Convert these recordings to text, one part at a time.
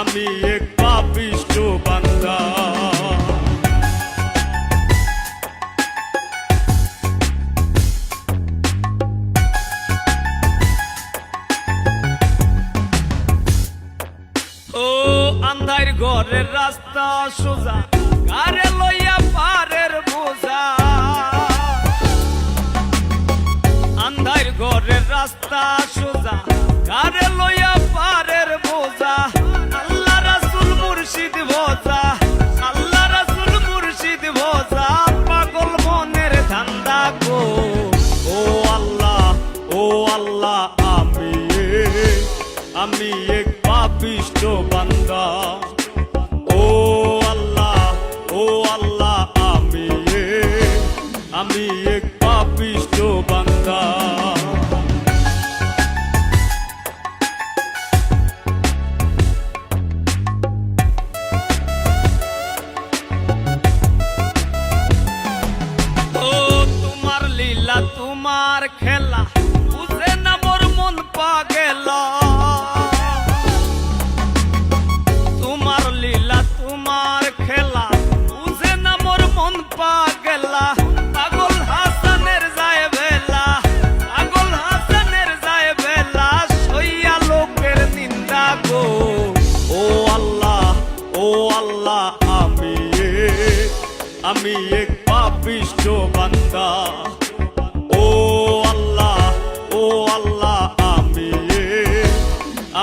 আমি এক পাপিষ্ট বান্দা। ও আন্ধার ঘরের রাস্তা সোজা কারে লইয়া পারের বোঝা। আন্ধার ঘরের রাস্তা সোজা কারে লইয়া আল্লাহ, আমি আমি এক পাপিষ্ট বান্দা। ও আল্লাহ ও আল্লাহ, আমি আমি এক পাপিষ্ট বান্দা। তোমার লীলা, তোমার খেলা। লীলা তোমার খেলা বুঝে লোকের নিন্দা গো। ও আমি এক, পাপিষ্ট বান্দা। ও আল্লাহ ও আল্লাহ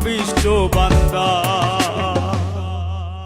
পাপিষ্ট বান্দা